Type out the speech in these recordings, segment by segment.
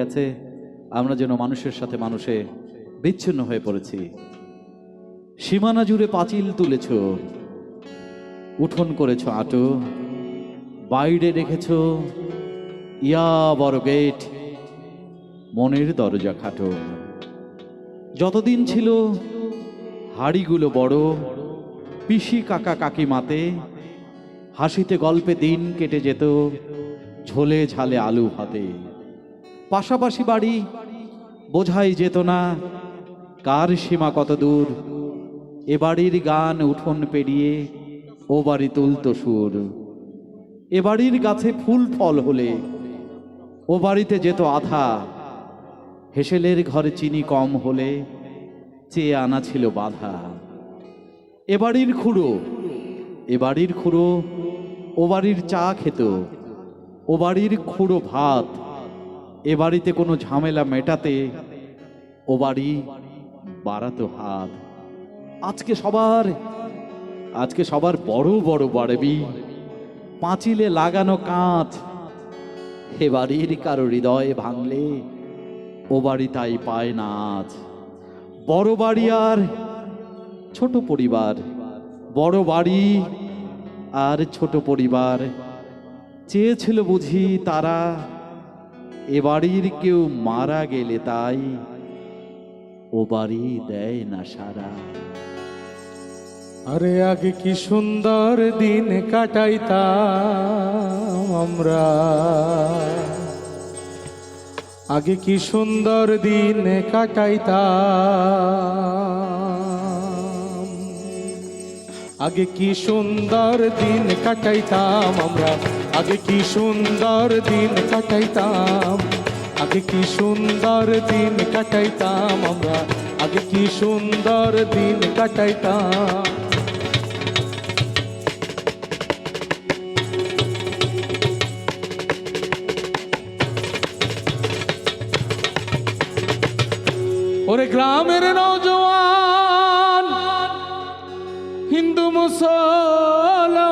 গেছে, আমরা যেন মানুষের সাথে মানুষে বিচ্ছিন্ন হয়ে পড়েছি। সীমানা জুড়ে পাঁচিল তুলেছ, উঠোন করেছ, আটো, বাইরে রেখেছ, ইয়া বড় গেট, মনের দরজা খাটো। যতদিন ছিল হাড়িগুলো বড়, পিসি কাকা কাকি মাতে হাসিতে গল্পে দিন কেটে যেত, ঝোলে ঝালে আলু ভাতে। পাশাপাশি বাড়ি, বোঝাই যেত না কার সীমা কত দূর। এ বাড়ির গান উঠোন পেরিয়ে ও বাড়ি তুলত সুর। এ বাড়ির গাছে ফুল ফল হলে ও বাড়িতে যেত আধা। হেসেলের ঘরে চিনি কম হলে চেয়ে আনা ছিল বাধা। এ বাড়ির খুঁড়ো, এ বাড়ির খুঁড়ো, ও বাড়ির চা খেত, ও বাড়ির খুঁড়ো ভাত এ বাড়িতে কোনো ঝামেলা মেটাতে ও বাড়ি বাড়াতো হাত। আজকে সবার আজকে সবার বড় বড় বাড়বি। পাঁচিলে লাগানো কাঁচ এ বাড়ির কারও হৃদয় ভাঙলে ও বাড়ি তাই পায় না আজ। বড় বাড়ি আর ছোট পরিবার, বড় বাড়ি আর ছোট পরিবার। চেয়েছিল বুঝি তারা এ বাড়ির কেউ মারা গেলে তাই ও বাড়ি দেয় না সারা। আরে আগে কি সুন্দর দিন কাটাইতাম আমরা। আগে কি সুন্দর দিন কাটাইতাম। আগে কি সুন্দর দিন কাটাইতাম আমরা। আগে কি সুন্দর দিন কাটাইতাম? আগে কি সুন্দর দিন কাটাইতাম আমরা? আগে কি সুন্দর দিন কাটাইতাম? ওরে গ্রামের নৌজওয়ান হিন্দু মুসলমান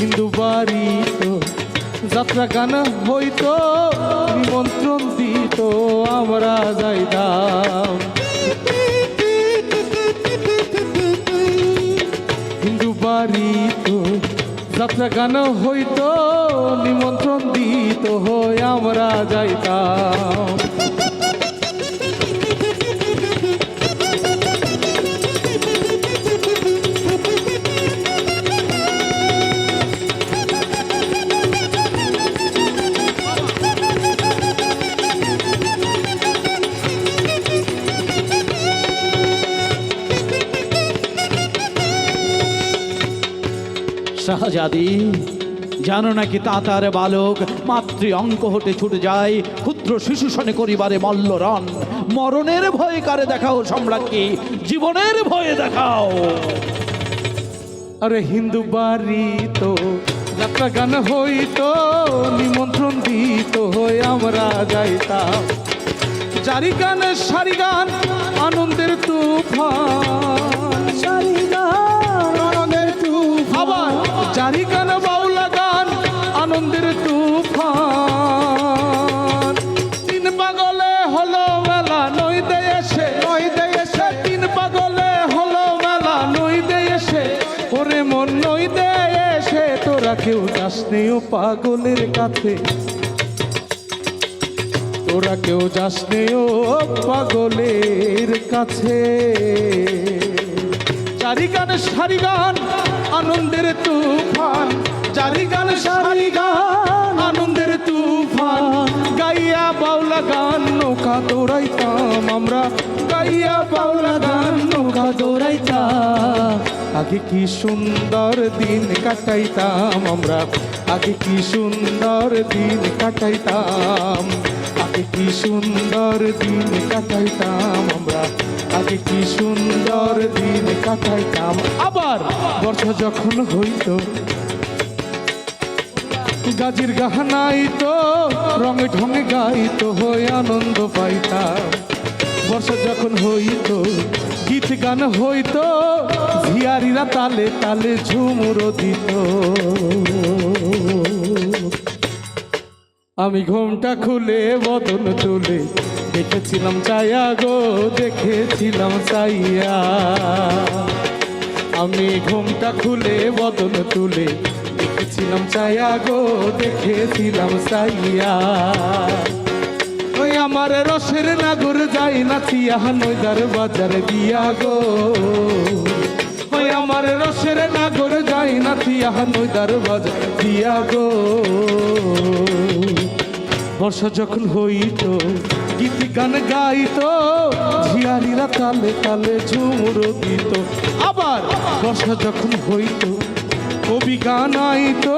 হিন্দু বাড়ি তো, যাত্রা গান হইতো, নিমন্ত্রণ দিত, আমরা যাইতাম। বাড়ি তো, যাত্রা গান হইতো, নিমন্ত্রণ দিত হই আমরা যাইতাম। শাহজাদি জানো নাকি তাতার বালক? মাতৃ অঙ্ক হতে ছুটে যায়। ক্ষুদ্র শিশু শনে করিবারে মল্ল রন মরণের ভয়ে কারে দেখাও সম্রাটকে জীবনের ভয়ে দেখাও। আরে হিন্দু বাড়ি তো যাত্রা গান হইতো নিমন্ত্রণ দিত হয়ে আমরা যাইতাম। চারি গান সারি গান আনন্দের তুফান। সারি গান আনন্দের তুফান আবার জারি গান বাউলা গান, আনন্দের তুফান। তিন পাগলে হলো মেলা নই এসে নই এসে। তিন পাগলে হলো মেলা নই এসে। ওরে মন নই এসে, তোরা কেউ যাস নেই ও পাগলের কাছে। তোরা কেউ যাস নেই ও পাগলের কাছে। চারি গান সারি গান আনন্দের তুফান চারি গান, সারি গান, আনন্দের তুফান। গাইয়া বাউলা গান, নৌকা দৌড়াইতাম আমরা। গাইয়া বাউলা গান, নৌকা দৌড়াইতাম। আগে কি সুন্দর দিন কাটাইতাম আমরা। আগে কি সুন্দর দিন কাটাইতাম। আগে কি সুন্দর দিন কাটাইতাম আমরা। আগে কি সুন্দর দিন কাটাইতাম। আবার বর্ষা যখন হইতো, গাজির গাহানাই তো, রঙে ঢঙে গাইতো, হয়ে আনন্দ পাইতাম। বর্ষা যখন হইতো, গীত গান হইতো, ঝিয়ারিরা তালে তালে ঝুমুর দিত। আমি ঘুমটা খুলে বদন তুলে দেখেছিলাম চায়া গো, দেখেছিলাম চাইয়া আমি ঘুমটা খুলে বদন তুলে দেখেছিলাম চায়া গো, দেখেছিলাম চাইয়া ওই আমার রসের নাগর যাই নাচিয়া নইদার বাজার দিয়া গো। ওই আমার রসের নাগর যাই নাচিয়া নইদার বাজার দিয়া গো। বর্ষা যখন হইত, গীত গান গাইতো, ঝিয়ারিরা তালে তালে ঝুমুর দিত। আবার বর্ষা যখন হইত, কবি গান আইতো,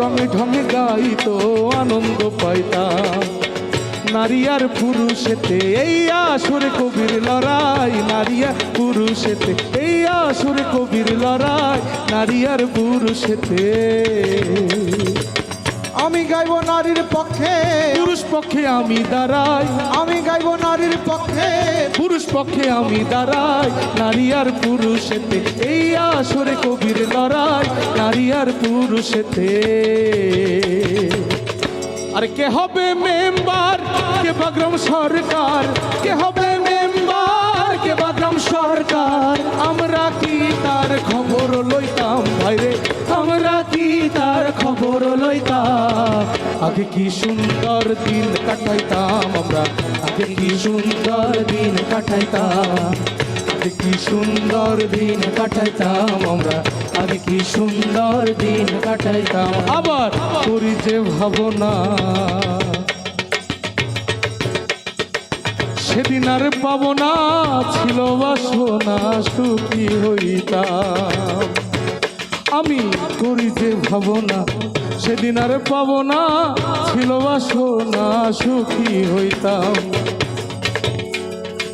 রঙে ঢঙে গাইতো, আনন্দ পাইতাম। নারী আর পুরুষেতে এই আসরে কবির লড়াই, নারী আর পুরুষেতে এই আসরে কবির লড়াই, নারী আর পুরুষেতে। আমি গাইব নারীর পক্ষে। পুরুষ পক্ষে আমি দাঁড়াই। আমি গাইব নারীর পক্ষে। পুরুষ পক্ষে আমি দাঁড়াই। নারী আর পুরুষেতে এই আসরে কবির লড়াই। নারী আর পুরুষেতে। আর কে হবে মেম্বার? কে বাগ্রাম সরকার? কে হবে মেম্বার? কে বাগ্রাম সরকার? আমরা কি তার খবর লইতাম? আগে কি সুন্দর দিন কাটাইতাম আমরা? আগে কি সুন্দর দিন কাটাইতাম? আগে কি সুন্দর দিন কাটাইতাম আমরা? আগে কি সুন্দর দিন কাটাইতাম? আবার করি যে ভাবনা। সেদিন আর পাবো না ছিল বাসনা, সুখী হইতাম। আমি করি যে ভাবনা। সেদিন আর পাব না। ছিল বাসনা, সুখী হইতাম।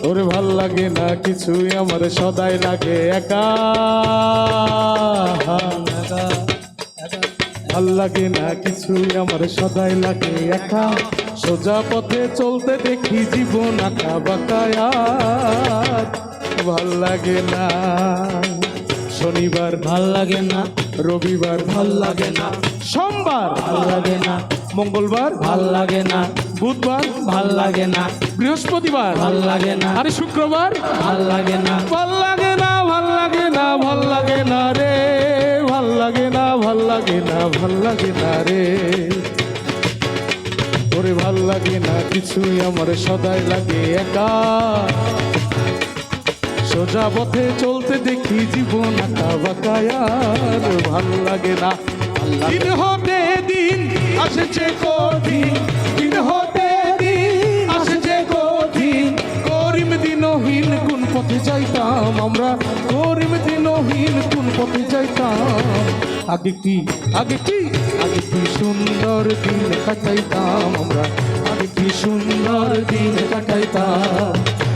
ওরে ভালো লাগে না, কিছুই আমার সদাই লাগে, একা। ভালো লাগে না, কিছুই আমার সদাই লাগে, একা। সোজা পথে চলতে দেখি জীবন আঁকা বাঁকায়া ভালো লাগে না। শনিবার ভালো লাগে না রবিবার ভালো লাগে না সোমবার ভালো লাগে না মঙ্গলবার ভালো লাগে না বুধবার ভালো লাগে না বৃহস্পতিবার ভালো লাগে না আরে শুক্রবার ভালো লাগে না ভালো লাগে না ভালো লাগে না ভালো লাগে না রে ভালো লাগে না ভালো লাগে না ভালো লাগে না রে ওরে ভালো লাগে না কিছুই আমার সদাই লাগে একা সোজা পথে চলতে দেখি জীবন আঁকা বাকায়ার ভালো লাগে না। দিন হতে দিন আসছে কঠিন। দিন হতে দিন আসছে কঠিন। করিম দিনহীন কোন পথে যাইতাম আমরা? করিম দিনহীন কোন পথে যাইতাম? আগে কি? আগে কি? আগে কি সুন্দর দিন কাটাইতাম আমরা? আগে কি সুন্দর দিন কাটাইতাম?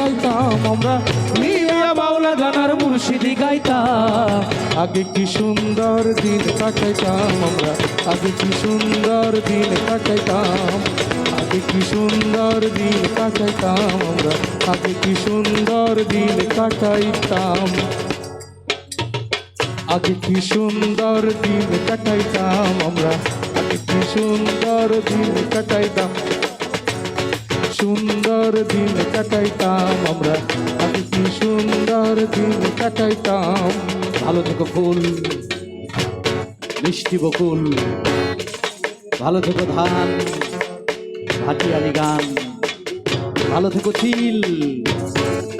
গাইতাম, আমরা মিলিয়া বাউলা গানার মুর্শিদি গাইতাম। আগে কি সুন্দর দিন কাটাইতাম আমরা, আগে কি সুন্দর দিন কাটাইতাম। আগে কি সুন্দর দিন কাটাইতাম আমরা, আগে কি সুন্দর দিন কাটাইতাম। আগে কি সুন্দর দিন কাটাইতাম আমরা, আগে কি সুন্দর দিন কাটাইতাম। সুন্দর দিন কাটাইতাম আমরা। আগে কি সুন্দর দিন কাটাইতাম। ভালো থেকো ফুল, মিষ্টি বকুল। ভালো থেকো ধান, ভাটিয়ালি গান। ভালো থেকো চিল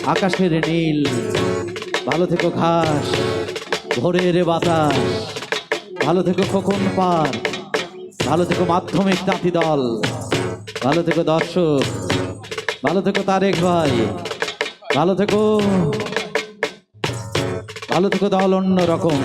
আকাশের নীল। ভালো থেকো ঘাস, ভোরের বাতাস। ভালো থেকো খোকন পার ভালো থেকো মাধ্যমিক তাঁতি দল। ভালো থেকো দর্শক। ভালো থেকো তারেক ভাই। ভালো থেকো। ভালো থেকো দল অন্য রকম।